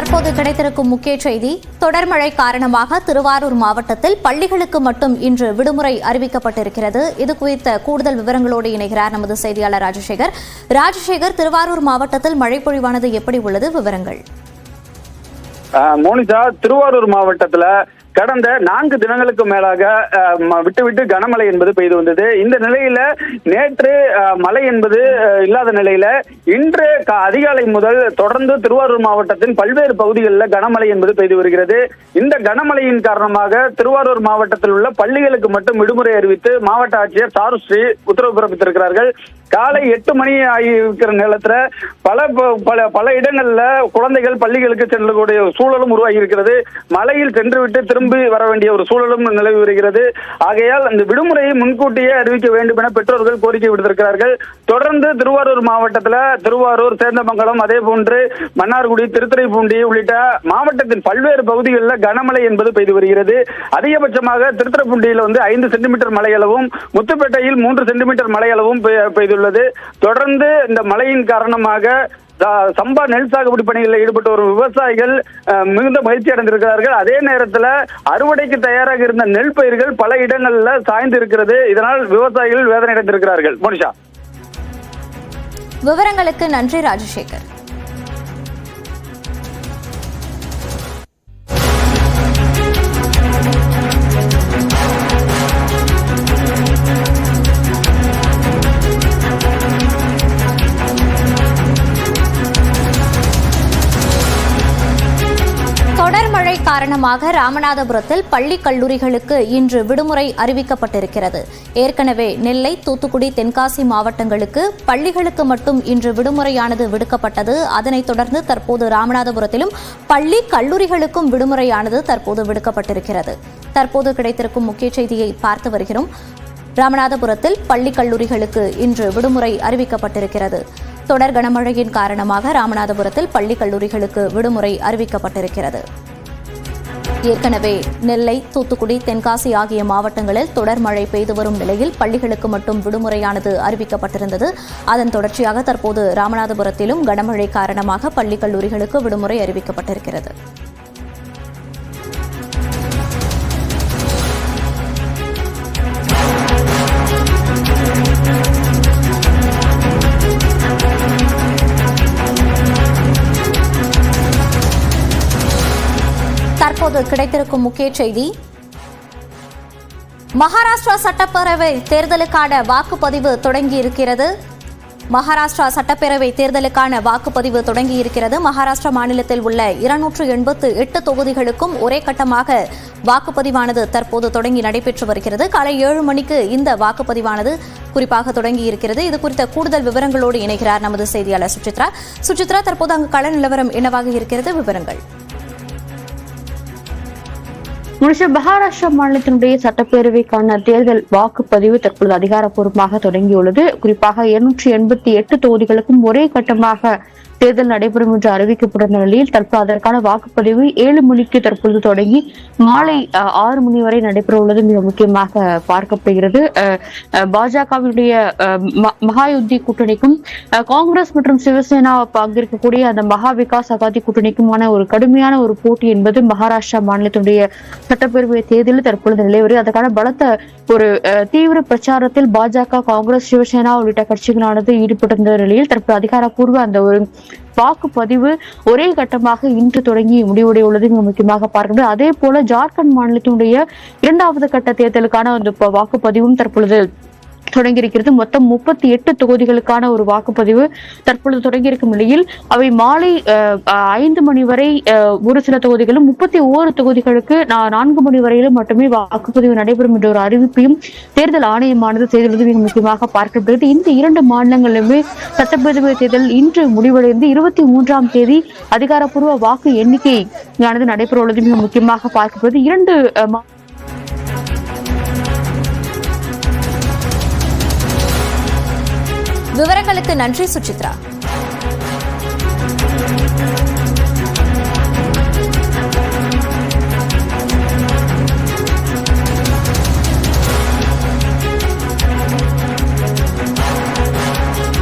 தற்போது கிடைத்திருக்கும் முக்கிய செய்தி தொடர் மழை காரணமாக திருவாரூர் மாவட்டத்தில் பள்ளிகளுக்கு மட்டும் இன்று விடுமுறை அறிவிக்கப்பட்டிருக்கிறது. இது குறித்த கூடுதல் விவரங்களோடு இணைகிறார் நமது செய்தியாளர் ராஜசேகர். ராஜசேகர் திருவாரூர் மாவட்டத்தில் மழை பொழிவானது எப்படி உள்ளது? விவரங்கள். ஆஹ் மோனிஷா திருவாரூர் மாவட்டத்தில் கடந்த நான்கு தினங்களுக்கு மேலாக விட்டுவிட்டு கனமழை என்பது பெய்து வந்தது. இந்த நிலையில நேற்று மழை என்பது இல்லாத நிலையில இன்று கா- அதிகாலை முதல் தொடர்ந்து திருவாரூர் மாவட்டத்தின் பல்வேறு பகுதிகளில் கனமழை என்பது பெய்து வருகிறது. இந்த கனமழையின் காரணமாக திருவாரூர் மாவட்டத்தில் உள்ள பள்ளிகளுக்கு மட்டும் விடுமுறை அறிவித்து மாவட்ட ஆட்சியர் சாருஸ்ரீ உத்தரவு பிறப்பித்திருக்கிறார்கள். காலை எட்டு மணி ஆகி இருக்கிற நேரத்துல பல ப- பல பல இடங்கள்ல குழந்தைகள் பள்ளிகளுக்கு செல்லக்கூடிய சூழலும் உருவாகி இருக்கிறது மழையில் சென்றுவிட்டு திரும்ப வர வேண்டிய ஒரு சூழலும் நிலவி வருகிறது. ஆகையால் அந்த விடுமுறையை முன்கூட்டியே அறிவிக்க வேண்டும் என பெற்றோர்கள் கோரிக்கை விடுத்திருக்கிறார்கள். தொடர்ந்து திருவாரூர் மாவட்டத்தில் திருவாரூர் சேந்தமங்கலம் அதே போன்று மன்னார்குடி திருத்துறைப்பூண்டி உள்ளிட்ட மாவட்டத்தின் பல்வேறு பகுதிகளில் கனமழை என்பது பெய்து வருகிறது. அதிகபட்சமாக திருத்துறைப்பூண்டியில் வந்து ஐந்து சென்டிமீட்டர் மழையளவும் முத்துப்பேட்டையில் மூன்று சென்டிமீட்டர் மழையளவும் பெய்- பெய்துள்ளது. தொடர்ந்து இந்த மழையின் காரணமாக சம்பா நெல் சாகுபடி பணிகளில் ஈடுபட்டு ஒரு விவசாயிகள் மிகுந்த மகிழ்ச்சி அடைந்திருக்கிறார்கள். அதே நேரத்தில் அறுவடைக்கு தயாராக இருந்த நெல் பயிர்கள் பல இடங்களில் சாய்ந்து இருக்கிறது. இதனால் விவசாயிகள் வேதனை அடைந்திருக்கிறார்கள் மோனிஷா. விவரங்களுக்கு நன்றி ராஜசேகர். தொடர் மழை காரணமாக ராமநாதபுரத்தில் பள்ளி கல்லூரிகளுக்கு இன்று விடுமுறை அறிவிக்கப்பட்டிருக்கிறது. ஏற்கனவே நெல்லை தூத்துக்குடி தென்காசி மாவட்டங்களுக்கு பள்ளிகளுக்கு மட்டும் இன்று விடுமுறையானது விடுக்கப்பட்டது. அதனைத் தொடர்ந்து தற்போது ராமநாதபுரத்திலும் பள்ளி கல்லூரிகளுக்கும் விடுமுறையானது தற்போது விடுக்கப்பட்டிருக்கிறது. தற்போது கிடைத்திருக்கும் முக்கிய செய்தியை பார்த்து வருகிறோம். ராமநாதபுரத்தில் பள்ளி கல்லூரிகளுக்கு இன்று விடுமுறை அறிவிக்கப்பட்டிருக்கிறது. தொடர் கனமழையின் காரணமாக ராமநாதபுரத்தில் பள்ளி கல்லூரிகளுக்கு விடுமுறை அறிவிக்கப்பட்டிருக்கிறது. ஏற்கனவே நெல்லை தூத்துக்குடி தென்காசி ஆகிய மாவட்டங்களில் தொடர் மழை பெய்து வரும் நிலையில் பள்ளிகளுக்கு மட்டும் விடுமுறையானது அறிவிக்கப்பட்டிருந்தது. அதன் தொடர்ச்சியாக தற்போது ராமநாதபுரத்திலும் கனமழை காரணமாக பள்ளி கல்லூரிகளுக்கு விடுமுறை அறிவிக்கப்பட்டிருக்கிறது. தற்போது கிடைத்திருக்கும் முக்கிய செய்தி. மகாராஷ்டிரா சட்டப்பேரவை தேர்தலுக்கான வாக்குப்பதிவு தொடங்கியிருக்கிறது. மகாராஷ்டிரா சட்டப்பேரவை தேர்தலுக்கான வாக்குப்பதிவு தொடங்கியிருக்கிறது. மகாராஷ்டிரா மாநிலத்தில் உள்ள இருநூற்று எண்பத்து எட்டு தொகுதிகளுக்கும் ஒரே கட்டமாக வாக்குப்பதிவானது தற்போது தொடங்கி நடைபெற்று வருகிறது. காலை ஏழு மணிக்கு இந்த வாக்குப்பதிவானது குறிப்பாக தொடங்கியிருக்கிறது. இது குறித்த கூடுதல் விவரங்களோடு இணைகிறார் நமது செய்தியாளர் சுசித்ரா. சுசித்ரா தற்போது அங்கு கள நிலவரம் என்னவாக இருக்கிறது? விவரங்கள். முனிஷ மகாராஷ்டிரா மாநிலத்தினுடைய சட்டப்பேரவைக்கான தேர்தல் வாக்குப்பதிவு தற்பொழுது அதிகாரப்பூர்வமாக தொடங்கியுள்ளது. குறிப்பாக இருநூற்றி எண்பத்தி எட்டு தொகுதிகளுக்கும் ஒரே கட்டமாக தேர்தல் நடைபெறும் என்று அறிவிக்கப்பட்டிருந்த நிலையில் தற்போது அதற்கான வாக்குப்பதிவு ஏழு மணிக்கு தற்பொழுது தொடங்கி மாலை ஆறு மணி வரை நடைபெற உள்ளது. மிக முக்கியமாக பார்க்கப்படுகிறது. பாஜகவினுடைய மகாயுத்தி கூட்டணிக்கும் காங்கிரஸ் மற்றும் சிவசேனா பங்கேற்கக்கூடிய அந்த மகா விகாஸ் அகாதி கூட்டணிக்குமான ஒரு கடுமையான ஒரு போட்டி என்பது மகாராஷ்டிரா மாநிலத்தினுடைய சட்டப்பேரவை தேர்தலில் தற்பொழுது நிலவரி அதற்கான பலத்த ஒரு அஹ், தீவிர பிரச்சாரத்தில் பாஜக காங்கிரஸ் சிவசேனா உள்ளிட்ட கட்சிகளானது ஈடுபட்டிருந்த நிலையில் தற்போது அதிகாரப்பூர்வ அந்த ஒரு வாக்குப்பதிவு ஒரே கட்டமாக இன்று தொடங்கி முடிவுடைய உள்ளது. முக்கியமாக பார்க்கின்றோம் அதே போல ஜார்க்கண்ட் மாநிலத்தினுடைய இரண்டாவது கட்ட தேர்தலுக்கான அந்த வாக்குப்பதிவும் தற்பொழுது தொடங்கியிருக்கிறது. மொத்தம் முப்பத்தி எட்டு தொகுதிகளுக்கான ஒரு வாக்குப்பதிவு தற்பொழுது தொடங்கியிருக்கும் நிலையில் அவை மாலை ஐந்து மணி வரை அஹ், ஒரு சில தொகுதிகளும் முப்பத்தி ஓரு தொகுதிகளுக்கு நான்கு மணி வரையிலும் மட்டுமே வாக்குப்பதிவு நடைபெறும் என்ற ஒரு அறிவிப்பையும் தேர்தல் ஆணையமானது செய்துள்ளது. மிக முக்கியமாக பார்க்கப்படுகிறது. இந்த இரண்டு மாநிலங்களிலுமே சட்டப்பேரவை தேர்தல் இன்று முடிவடைந்து இருபத்தி மூன்றாம் தேதி அதிகாரப்பூர்வ வாக்கு எண்ணிக்கை ஆனது நடைபெற உள்ளது மிக முக்கியமாக பார்க்கப்படுகிறது. இரண்டு அஹ், நன்றி சுசித்ரா.